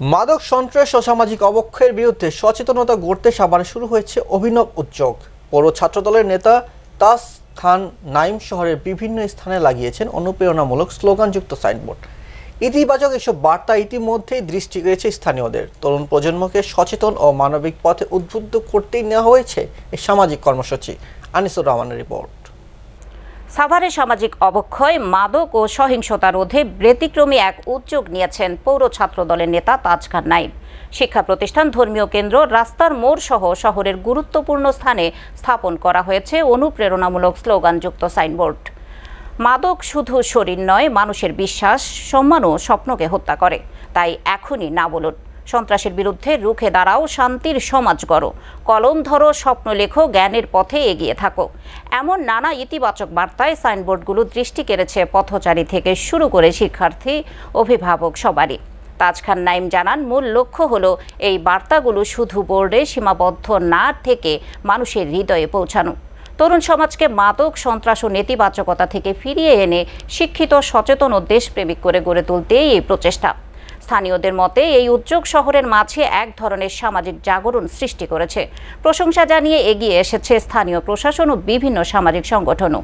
মাদক সন্ত্রাস ও সামাজিক অবক্ষয়ের বিরুদ্ধে সচেতনতা গড়তে সাভারে শুরু হয়েছে অভিনব উদ্যোগ। পৌর ছাত্রদলের নেতা তাস খান নাইম শহরের বিভিন্ন স্থানে লাগিয়েছেন অনুপ্রেরণামূলক স্লোগানযুক্ত সাইনবোর্ড। ইতিবাচক এসব বার্তা ইতিমধ্যেই দৃষ্টি কেড়েছে স্থানীয়দের। তরুণ প্রজন্মকে সচেতন ও মানবিক পথে উদ্বুদ্ধ করতেই নেওয়া হয়েছে এই সামাজিক কর্মসূচি। আনিসুর রহমানের রিপোর্ট। সাভারে সামাজিক অবক্ষয়, মাদক ও সহিংসতা রোধে ব্যতিক্রমী এক উদ্যোগ নিয়েছেন পৌর ছাত্র দলের নেতা তাজ খান নাইব শিক্ষা প্রতিষ্ঠান, ধর্মীয় কেন্দ্র, রাস্তার মোড় সহ শহরের গুরুত্বপূর্ণ স্থানে স্থাপন করা হয়েছে অনুপ্রেরণামূলক স্লোগানযুক্ত সাইনবোর্ড। মাদক শুধু শরীর নয়, মানুষের বিশ্বাস, সম্মান ও স্বপ্নকে হত্যা করে। তাই এখনই না বলুন। সন্ত্রাসের বিরুদ্ধে রুখে দাঁড়াও, শান্তির সমাজ গড়ো। কলম ধরো, স্বপ্ন লেখো, জ্ঞানের পথে এগিয়ে থাকো। এমন নানা ইতিবাচক বার্তায় সাইনবোর্ডগুলো দৃষ্টি কেড়েছে পথচারী থেকে শুরু করে শিক্ষার্থী, অভিভাবক সবারই। তাজখান নাইম জানান, মূল লক্ষ্য হলো এই বার্তাগুলো শুধু বোর্ডে সীমাবদ্ধ না থেকে মানুষের হৃদয়ে পৌঁছানো। তরুণ সমাজকে মাদক, সন্ত্রাস ও নেতিবাচকতা থেকে ফিরিয়ে এনে শিক্ষিত, সচেতন ও দেশপ্রেমিক করে গড়ে তুলতেই এই প্রচেষ্টা। স্থানীয়দের মতে, এই উদ্যোগ শহরের মাঝে এক ধরনের সামাজিক জাগরণ সৃষ্টি করেছে। প্রশংসা জানিয়ে এগিয়ে এসেছে স্থানীয় প্রশাসন ও বিভিন্ন সামাজিক সংগঠনও।